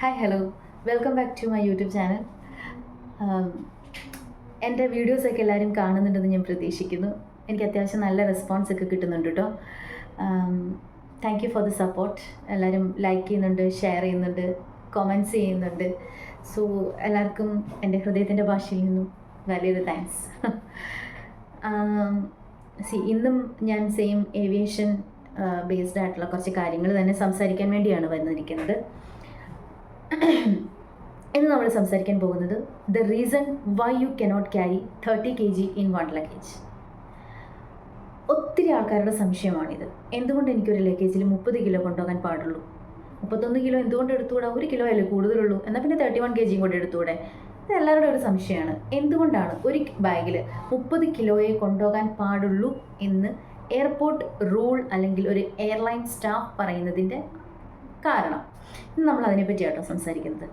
Hi hello welcome back to my YouTube channel എന്റെ വീഡിയോസൊക്കെ എല്ലാവരും കാണുന്നുണ്ടെന്ന് ഞാൻ പ്രതീക്ഷിക്കുന്നു. എനിക്ക് അത്യാവശ്യം നല്ല റെസ്പോൺസ് ഒക്കെ കിട്ടുന്നുണ്ട് കേട്ടോ thank you for the support എല്ലാവരും ലൈക്ക് ചെയ്യുന്നുണ്ട് ഷെയർ ചെയ്യുന്നുണ്ട് കൊമന്റ്സ് ചെയ്യുന്നുണ്ട്. സോ എല്ലാവർക്കും എന്റെ ഹൃദയത്തിന്റെ ഭാഷയിൽ നിന്നും വലിയൊരു താങ്ക്സ് സി ഇന്നും ഞാൻ സെയിം ഏവിയേഷൻ ബേസ്ഡ് ആയിട്ടുള്ള കുറച്ച് കാര്യങ്ങൾ തന്നെ സംസാരിക്കാൻ വേണ്ടിയാണ് വന്നിരിക്കുന്നത്. ഇന്ന് നമ്മൾ സംസാരിക്കാൻ പോകുന്നത് the reason why you cannot carry thirty K G in one luggage ഒത്തിരി ആൾക്കാരുടെ സംശയമാണിത്. എന്തുകൊണ്ട് എനിക്കൊരു ലഗേജിൽ മുപ്പത് കിലോ കൊണ്ടുപോകാൻ പാടുള്ളൂ? മുപ്പത്തൊന്ന് കിലോ എന്തുകൊണ്ട് എടുത്തുകൂടാ? ഒരു കിലോ അല്ലേ കൂടുതലുള്ളൂ? എന്നാൽ പിന്നെ തേർട്ടി വൺ കെ ജിയും കൂടെ എടുത്തുകൂടെ? ഇത് എല്ലാവരുടെ ഒരു സംശയമാണ്. എന്തുകൊണ്ടാണ് ഒരു ബാഗിൽ മുപ്പത് കിലോയെ കൊണ്ടുപോകാൻ പാടുള്ളൂ എന്ന് എയർപോർട്ട് റൂൾ അല്ലെങ്കിൽ ഒരു എയർലൈൻ സ്റ്റാഫ് പറയുന്നതിന്റെ കാരണം. നമ്മൾ അതിനെപ്പറ്റി ആട്ടോ സംസാരിക്കുന്നത്.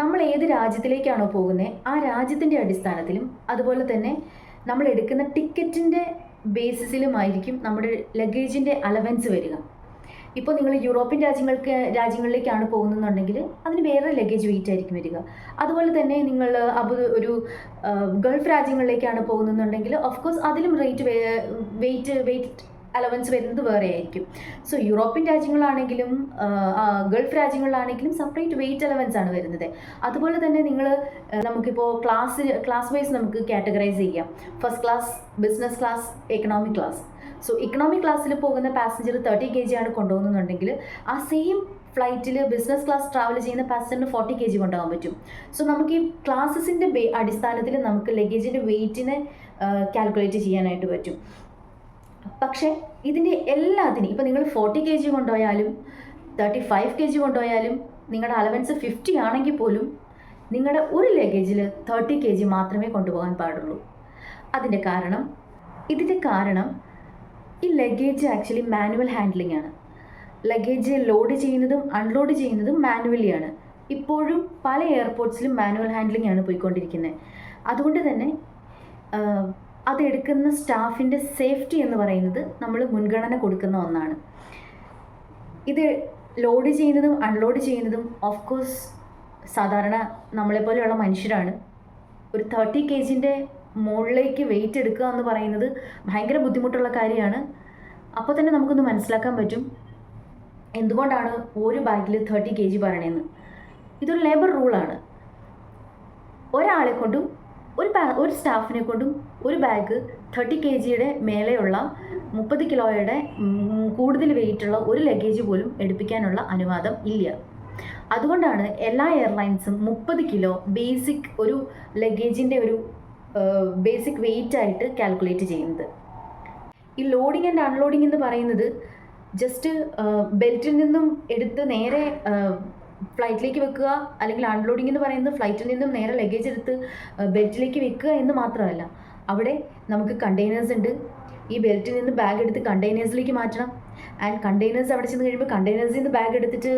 നമ്മൾ ഏത് രാജ്യത്തിലേക്കാണോ പോകുന്നത് ആ രാജ്യത്തിന്റെ അടിസ്ഥാനത്തിലും അതുപോലെ തന്നെ നമ്മൾ എടുക്കുന്ന ടിക്കറ്റിന്റെ ബേസിസിലുമായിരിക്കും നമ്മുടെ ലഗേജിന്റെ അലവൻസ് വരിക. ഇപ്പോൾ നിങ്ങൾ യൂറോപ്യൻ രാജ്യങ്ങൾക്ക് രാജ്യങ്ങളിലേക്കാണ് പോകുന്നുണ്ടെങ്കിൽ അതിന് വേറെ ലഗേജ് വെയിറ്റ് ആയിരിക്കും വരിക. അതുപോലെ തന്നെ നിങ്ങൾ അബു ഒരു ഗൾഫ് രാജ്യങ്ങളിലേക്കാണ് പോകുന്നുണ്ടെങ്കിൽ ഓഫ് കോഴ്സ് അതിലും റേറ്റ് വെയിറ്റ് വെയിറ്റ് അലവൻസ് വരുന്നത് വേറെ ആയിരിക്കും. സോ യൂറോപ്യൻ രാജ്യങ്ങളാണെങ്കിലും ഗൾഫ് രാജ്യങ്ങളിലാണെങ്കിലും സെപ്പറേറ്റ് വെയിറ്റ് അലവൻസ് ആണ് വരുന്നത്. അതുപോലെ തന്നെ നിങ്ങൾ നമുക്കിപ്പോൾ ക്ലാസ് ക്ലാസ് വൈസ് നമുക്ക് കാറ്റഗറൈസ് ചെയ്യാം. First class business class economic class so economic ക്ലാസ്സിൽ പോകുന്ന പാസഞ്ചർ തേർട്ടി കെ ജി ആണ് കൊണ്ടുപോകുന്നുണ്ടെങ്കിൽ ആ സെയിം ഫ്ലൈറ്റിൽ ബിസിനസ് ക്ലാസ് ട്രാവൽ ചെയ്യുന്ന പാസഞ്ചറിന് ഫോർട്ടി കെ ജി കൊണ്ടുപോകാൻ പറ്റും. സോ നമുക്ക് ഈ ക്ലാസസിന്റെ അടിസ്ഥാനത്തിൽ നമുക്ക് ലഗേജിന്റെ വെയിറ്റിനെ കാൽക്കുലേറ്റ് ചെയ്യാനായിട്ട് പറ്റും. പക്ഷേ ഇതിന്റെ എല്ലാത്തിനും ഇപ്പോൾ നിങ്ങൾ ഫോർട്ടി കെ ജി കൊണ്ടുപോയാലും തേർട്ടി ഫൈവ് കെ ജി കൊണ്ടുപോയാലും നിങ്ങളുടെ അലവൻസ് ഫിഫ്റ്റി ആണെങ്കിൽ പോലും നിങ്ങളുടെ ഒരു ലഗേജിൽ തേർട്ടി കെ ജി മാത്രമേ കൊണ്ടുപോകാൻ പാടുള്ളൂ. അതിന്റെ കാരണം ഇതിന്റെ കാരണം ഈ ലഗേജ് ആക്ച്വലി മാനുവൽ ഹാൻഡ്ലിംഗ് ആണ്. ലഗേജ് ലോഡ് ചെയ്യുന്നതും അൺലോഡ് ചെയ്യുന്നതും മാനുവലി ആണ് ഇപ്പോഴും പല എയർപോർട്ട്സിലും മാനുവൽ ഹാൻഡ്ലിംഗ് ആണ് പോയിക്കൊണ്ടിരിക്കുന്നത്. അതുകൊണ്ട് തന്നെ അതെടുക്കുന്ന സ്റ്റാഫിന്റെ സേഫ്റ്റി എന്ന് പറയുന്നത് നമ്മൾ മുൻഗണന കൊടുക്കുന്ന ഒന്നാണ്. ഇത് ലോഡ് ചെയ്യുന്നതും അൺലോഡ് ചെയ്യുന്നതും ഓഫ് കോഴ്സ് സാധാരണ നമ്മളെപ്പോലെയുള്ള മനുഷ്യരാണ്. ഒരു തേർട്ടി കെ ജിന്റെ മുകളിലേക്ക് വെയിറ്റ് എടുക്കുക എന്ന് പറയുന്നത് ഭയങ്കര ബുദ്ധിമുട്ടുള്ള കാര്യമാണ്. അപ്പോൾ തന്നെ നമുക്കൊന്ന് മനസ്സിലാക്കാൻ പറ്റും എന്തുകൊണ്ടാണ് ഒരു ബാഗിൽ തേർട്ടി കെ ജി പറയണതെന്ന് ഇതൊരു ലേബർ റൂളാണ് ഒരാളെ കൊണ്ടും ഒരു ഒരു സ്റ്റാഫിനെ കൊണ്ടും ഒരു ബാഗ് തേർട്ടി കെ ജിയുടെ മേലെയുള്ള മുപ്പത് കിലോയുടെ കൂടുതൽ വെയിറ്റുള്ള ഒരു ലഗേജ് പോലും എടുപ്പിക്കാനുള്ള അനുവാദം ഇല്ല. അതുകൊണ്ടാണ് എല്ലാ എയർലൈൻസും മുപ്പത് കിലോ ബേസിക് ഒരു ലഗേജിന്റെ ഒരു ബേസിക് വെയിറ്റ് ആയിട്ട് കാൽക്കുലേറ്റ് ചെയ്യുന്നത്. ഈ ലോഡിംഗ് ആൻഡ് അൺലോഡിംഗ് എന്ന് പറയുന്നത് ജസ്റ്റ് ബെൽറ്റിൽ നിന്നും എടുത്ത് നേരെ ഫ്ലൈറ്റിലേക്ക് വെക്കുക അല്ലെങ്കിൽ അൺലോഡിംഗ് എന്ന് പറയുന്നത് ഫ്ലൈറ്റിൽ നിന്നും നേരെ ലഗേജ് എടുത്ത് ബെൽറ്റിലേക്ക് വെക്കുക എന്ന് മാത്രമല്ല. അവിടെ നമുക്ക് കണ്ടെയ്നേഴ്സ് ഉണ്ട്. ഈ ബെൽറ്റിൽ നിന്ന് ബാഗ് എടുത്ത് കണ്ടെയ്നേഴ്സിലേക്ക് മാറ്റണം. ആൻഡ് കണ്ടെയ്നേഴ്സ് അവിടെ ചെന്ന് കഴിയുമ്പോൾ കണ്ടെയ്നേഴ്സിൽ നിന്ന് ബാഗ് എടുത്തിട്ട്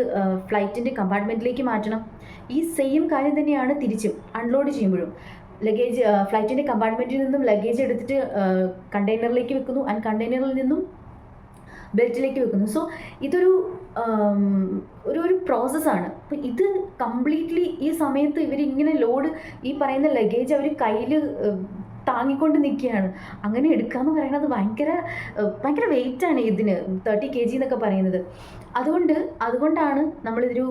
ഫ്ലൈറ്റിന്റെ കമ്പാർട്ട്മെന്റിലേക്ക് മാറ്റണം. ഈ സെയിം കാര്യം തന്നെയാണ് തിരിച്ചും അൺലോഡ് ചെയ്യുമ്പോഴും. ലഗേജ് ഫ്ലൈറ്റിന്റെ കമ്പാർട്ട്മെന്റിൽ നിന്നും ലഗേജ് എടുത്തിട്ട് കണ്ടെയ്നറിലേക്ക് വെക്കുന്നു. ആൻഡ് കണ്ടെയ്നറിൽ നിന്നും ബെൽറ്റിലേക്ക് വെക്കുന്നു. സോ ഇതൊരു ഒരു ഒരു പ്രോസസ്സാണ് അപ്പം ഇത് കംപ്ലീറ്റ്ലി ഈ സമയത്ത് ഇവരിങ്ങനെ ലോഡ് ഈ പറയുന്ന ലഗേജ് അവർ കയ്യിൽ താങ്ങിക്കൊണ്ട് നിൽക്കുകയാണ്. അങ്ങനെ എടുക്കുക എന്ന് പറയുന്നത് ഭയങ്കര ഭയങ്കര വെയിറ്റാണ് ഇതിന് തേർട്ടി കെ ജി എന്നൊക്കെ പറയുന്നത്. അതുകൊണ്ട് അതുകൊണ്ടാണ് നമ്മളിതൊരു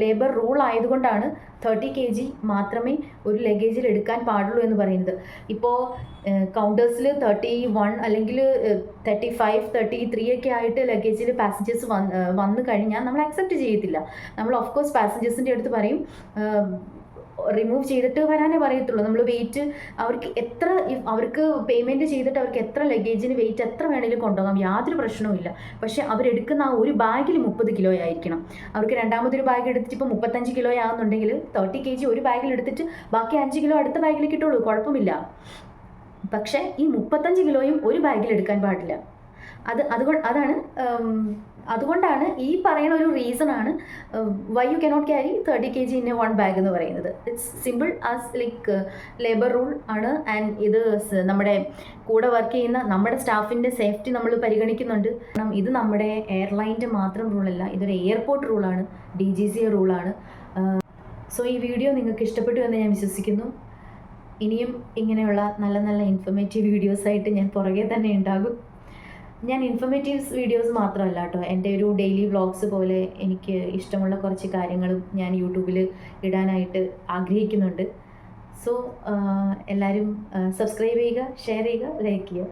ലേബർ റൂൾ ആയതുകൊണ്ടാണ് തേർട്ടി കെ ജി മാത്രമേ ഒരു ലഗേജിൽ എടുക്കാൻ പാടുള്ളൂ എന്ന് പറയുന്നത്. ഇപ്പോൾ കൗണ്ടേഴ്സിൽ തേർട്ടി വൺ അല്ലെങ്കിൽ തേർട്ടി ഫൈവ് തേർട്ടി ത്രീ ഒക്കെ ആയിട്ട് ലഗേജിൽ പാസഞ്ചേഴ്സ് വന്ന് വന്നു കഴിഞ്ഞാൽ നമ്മൾ അക്സെപ്റ്റ് ചെയ്യത്തില്ല. നമ്മൾ ഓഫ് കോഴ്സ് പാസഞ്ചേഴ്സിന്റെ അടുത്ത് പറയും റിമൂവ് ചെയ്തിട്ട് വരാനേ പറയത്തുള്ളൂ. നമ്മൾ വെയിറ്റ് അവർക്ക് എത്ര അവർക്ക് പേയ്മെന്റ് ചെയ്തിട്ട് അവർക്ക് എത്ര ലഗേജിന് വെയിറ്റ് എത്ര വേണേലും കൊണ്ടുപോകാം. യാതൊരു പ്രശ്നവുമില്ല പക്ഷേ അവരെടുക്കുന്ന ആ ഒരു ബാഗിൽ മുപ്പത് കിലോ ആയിരിക്കണം. അവർക്ക് രണ്ടാമതൊരു ബാഗ് എടുത്തിട്ട് ഇപ്പോൾ മുപ്പത്തഞ്ച് കിലോ ആകുന്നുണ്ടെങ്കിൽ തേർട്ടി കെ ജി ഒരു ബാഗിൽ എടുത്തിട്ട് ബാക്കി അഞ്ച് കിലോ അടുത്ത ബാഗിൽ കിട്ടുള്ളൂ. കുഴപ്പമില്ല. പക്ഷേ ഈ മുപ്പത്തഞ്ച് കിലോയും ഒരു ബാഗിൽ എടുക്കാൻ പാടില്ല. അത് അതുകൊണ്ട് അതാണ് അതുകൊണ്ടാണ് ഈ പറയുന്ന ഒരു റീസൺ ആണ് why you cannot carry thirty K G in a one bag എന്ന് പറയുന്നത്. It's simple as like labour rule ആണ്. ആൻഡ് ഇത് നമ്മുടെ കൂടെ വർക്ക് ചെയ്യുന്ന നമ്മുടെ സ്റ്റാഫിന്റെ സേഫ്റ്റി നമ്മൾ പരിഗണിക്കുന്നുണ്ട്. കാരണം ഇത് നമ്മുടെ എയർലൈന്റെ മാത്രം റൂളല്ല ഇതൊരു എയർപോർട്ട് റൂളാണ് ഡി ജി സി റൂളാണ് സോ ഈ വീഡിയോ നിങ്ങൾക്ക് ഇഷ്ടപ്പെട്ടു എന്ന് ഞാൻ വിശ്വസിക്കുന്നു. ഇനിയും ഇങ്ങനെയുള്ള നല്ല നല്ല ഇൻഫർമേറ്റീവ് വീഡിയോസായിട്ട് ഞാൻ പുറകെ തന്നെ ഉണ്ടാകും. ഞാൻ ഇൻഫർമേറ്റീവ്സ് വീഡിയോസ് മാത്രമല്ല കേട്ടോ. എന്റെ ഒരു ഡെയിലി വ്ളോഗ്സ് പോലെ എനിക്ക് ഇഷ്ടമുള്ള കുറച്ച് കാര്യങ്ങളും ഞാൻ യൂട്യൂബിൽ ഇടാനായിട്ട് ആഗ്രഹിക്കുന്നുണ്ട്. സോ എല്ലാവരും സബ്സ്ക്രൈബ് ചെയ്യുക ഷെയർ ചെയ്യുക ലൈക്ക് ചെയ്യുക.